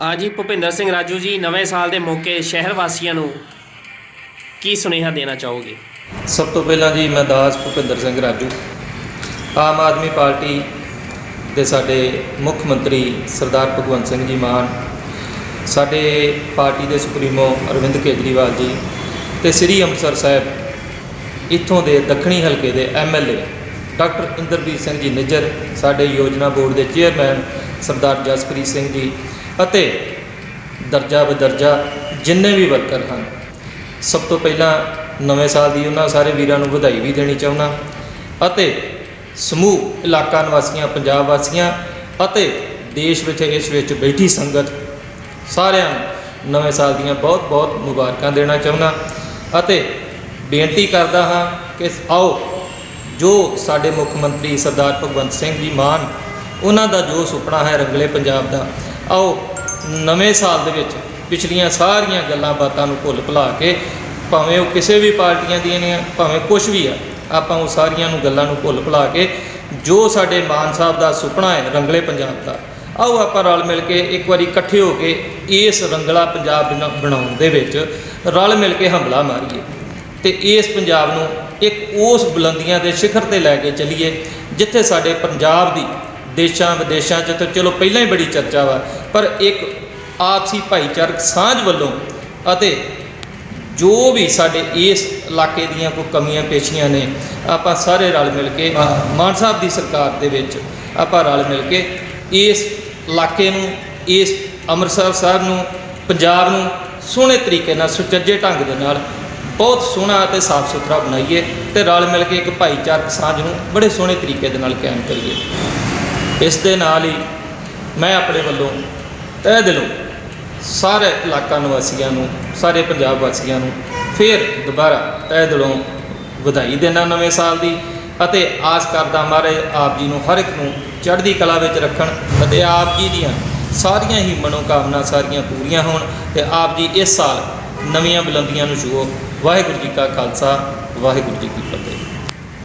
ਆ ਭੁਪਿੰਦਰ ਸਿੰਘ ਰਾਜੂ ਜੀ, ਨਵੇਂ ਸਾਲ ਦੇ ਮੌਕੇ ਸ਼ਹਿਰ ਵਾਸੀਆਂ ਨੂੰ ਕੀ ਸੁਨੇਹਾ ਦੇਣਾ ਚਾਹੋਗੇ? ਸਭ ਤੋਂ ਪਹਿਲਾਂ ਜੀ ਮੈਂ ਦਾਸ ਭੁਪਿੰਦਰ ਸਿੰਘ ਰਾਜੂ, ਆਮ ਆਦਮੀ ਪਾਰਟੀ ਦੇ ਸਾਡੇ ਮੁੱਖ ਮੰਤਰੀ ਸਰਦਾਰ ਭਗਵੰਤ ਸਿੰਘ ਜੀ ਮਾਨ, ਸਾਡੇ ਪਾਰਟੀ ਦੇ ਸੁਪਰੀਮੋ ਅਰਵਿੰਦ ਕੇਜਰੀਵਾਲ ਜੀ ਤੇ ਸ੍ਰੀ ਅੰਮ੍ਰਿਤਸਰ ਸਾਹਿਬ ਇੱਥੋਂ ਦੇ ਦੱਖਣੀ ਹਲਕੇ ਦੇ ਐਮਐਲਏ ਡਾਕਟਰ ਇੰਦਰਬੀਰ ਸਿੰਘ ਜੀ ਨਿੱਜਰ, ਸਾਡੇ ਯੋਜਨਾ ਬੋਰਡ ਦੇ ਚੇਅਰਮੈਨ ਸਰਦਾਰ ਜਸਪ੍ਰੀਤ ਸਿੰਘ ਜੀ ਅਤੇ ਦਰਜਾ ਬਦਰਜਾ ਜਿੰਨੇ ਵੀ ਵਰਕਰ ਹਨ, ਸਭ ਤੋਂ ਪਹਿਲਾਂ ਨਵੇਂ ਸਾਲ ਦੀ ਉਹਨਾਂ ਸਾਰੇ ਵੀਰਾਂ ਨੂੰ ਵਧਾਈ ਵੀ ਦੇਣੀ ਚਾਹੁੰਦਾ ਅਤੇ ਸਮੂਹ ਇਲਾਕਾ ਨਿਵਾਸੀਆਂ, ਪੰਜਾਬ ਵਾਸੀਆਂ ਅਤੇ ਦੇਸ਼ ਵਿੱਚ ਇਸ ਵਿੱਚ ਬੈਠੀ ਸੰਗਤ ਸਾਰਿਆਂ ਨੂੰ ਨਵੇਂ ਸਾਲ ਦੀਆਂ ਬਹੁਤ-ਬਹੁਤ ਮੁਬਾਰਕਾਂ ਦੇਣਾ ਚਾਹੁੰਦਾ ਅਤੇ ਬੇਨਤੀ ਕਰਦਾ ਹਾਂ ਕਿ ਆਓ, ਜੋ ਸਾਡੇ ਮੁੱਖ ਮੰਤਰੀ ਸਰਦਾਰ ਭਗਵੰਤ ਸਿੰਘ ਜੀ ਮਾਨ, ਉਹਨਾਂ ਦਾ ਜੋ ਸੁਪਨਾ ਹੈ ਰੰਗਲੇ ਪੰਜਾਬ ਦਾ, ਆਓ, ਨਵੇਂ ਸਾਲ ਦੇ ਵਿੱਚ ਪਿਛਲੀਆਂ ਸਾਰੀਆਂ ਗੱਲਾਂ ਬਾਤਾਂ ਨੂੰ ਭੁੱਲ ਭੁਲਾ ਕੇ ਭਾਵੇਂ ਉਹ ਕਿਸੇ ਵੀ ਪਾਰਟੀਆਂ ਦੀਆਂ ਨੇ ਭਾਵੇਂ ਕੁਝ ਵੀ ਆ, ਆਪਾਂ ਉਹ ਸਾਰੀਆਂ ਨੂੰ ਗੱਲਾਂ ਨੂੰ ਭੁੱਲ ਭੁਲਾ ਕੇ ਜੋ ਸਾਡੇ ਮਾਨ ਸਾਹਿਬ ਦਾ ਸੁਪਨਾ ਹੈ ਰੰਗਲੇ ਪੰਜਾਬ ਦਾ, ਆਓ ਆਪਾਂ ਰਲ ਮਿਲ ਕੇ ਇੱਕ ਵਾਰੀ ਇਕੱਠੇ ਹੋ ਕੇ ਇਸ ਰੰਗਲਾ ਪੰਜਾਬ ਬਣਾ- ਬਣਾਉਣ ਦੇ ਵਿੱਚ ਰਲ ਮਿਲ ਕੇ ਹਮਲਾ ਮਾਰੀਏ। ਤੇ ਇਸ ਪੰਜਾਬ ਨੂੰ ਇੱਕ ਉਸ ਬੁਲੰਦੀਆਂ ਦੇ ਸਿਖਰ ਤੇ ਲੈ ਕੇ ਚੱਲੀਏ ਜਿੱਥੇ ਸਾਡੇ ਪੰਜਾਬ ਦੀ ਦੇਸ਼ਾਂ ਵਿਦੇਸ਼ਾਂ 'ਚ ਤਾਂ ਚਲੋ ਪਹਿਲਾਂ ਹੀ ਬੜੀ ਚਰਚਾ ਵਾ ਪਰ ਇੱਕ ਆਪਸੀ ਭਾਈਚਾਰਕ ਸਾਂਝ ਵੱਲੋਂ ਅਤੇ ਜੋ ਵੀ ਸਾਡੇ ਇਸ ਇਲਾਕੇ ਦੀਆਂ ਕੋਈ ਕਮੀਆਂ ਪੇਸ਼ੀਆਂ ਨੇ ਆਪਾਂ ਸਾਰੇ ਰਲ ਮਿਲ ਕੇ ਮਾਨ ਸਾਹਿਬ ਦੀ ਸਰਕਾਰ ਦੇ ਵਿੱਚ ਆਪਾਂ ਰਲ ਮਿਲ ਕੇ ਇਸ ਇਲਾਕੇ ਨੂੰ ਇਸ ਅੰਮ੍ਰਿਤਸਰ ਸਾਹਿਬ ਨੂੰ ਪੰਜਾਬ ਨੂੰ ਸੋਹਣੇ ਤਰੀਕੇ ਨਾਲ ਸੁਚੱਜੇ ਢੰਗ ਦੇ ਨਾਲ ਬਹੁਤ ਸੋਹਣਾ ਅਤੇ ਸਾਫ਼ ਸੁਥਰਾ ਬਣਾਈਏ ਤੇ ਰਲ ਮਿਲ ਕੇ ਇੱਕ ਭਾਈਚਾਰਕ ਸਾਂਝ ਨੂੰ ਬੜੇ ਸੋਹਣੇ ਤਰੀਕੇ ਦੇ ਨਾਲ ਕਾਇਮ ਕਰੀਏ। ਇਸ ਦੇ ਨਾਲ ਹੀ ਮੈਂ ਆਪਣੇ ਵੱਲੋਂ ਤਹਿ ਦਿਲੋਂ ਸਾਰੇ ਇਲਾਕਾ ਨਿਵਾਸੀਆਂ ਨੂੰ, ਸਾਰੇ ਪੰਜਾਬ ਵਾਸੀਆਂ ਨੂੰ ਫਿਰ ਦੁਬਾਰਾ ਤਹਿ ਦਿਲੋਂ ਵਧਾਈ ਦੇਣਾ ਨਵੇਂ ਸਾਲ ਦੀ ਅਤੇ ਆਸ ਕਰਦਾ ਮਾਰੇ ਆਪ ਜੀ ਨੂੰ ਹਰ ਇੱਕ ਨੂੰ ਚੜ੍ਹਦੀ ਕਲਾ ਵਿੱਚ ਰੱਖਣ ਅਤੇ ਆਪ ਜੀ ਦੀਆਂ ਸਾਰੀਆਂ ਹੀ ਮਨੋਕਾਮਨਾ ਸਾਰੀਆਂ ਪੂਰੀਆਂ ਹੋਣ ਤੇ ਆਪ ਜੀ ਇਸ ਸਾਲ ਨਵੀਆਂ ਬੁਲੰਦੀਆਂ ਨੂੰ ਛੂਹੋ ਵਾਹਿਗੁਰੂ ਜੀ ਕਾ ਖਾਲਸਾ ਵਾਹਿਗੁਰੂ ਜੀ ਕੀ ਫਤਿਹ।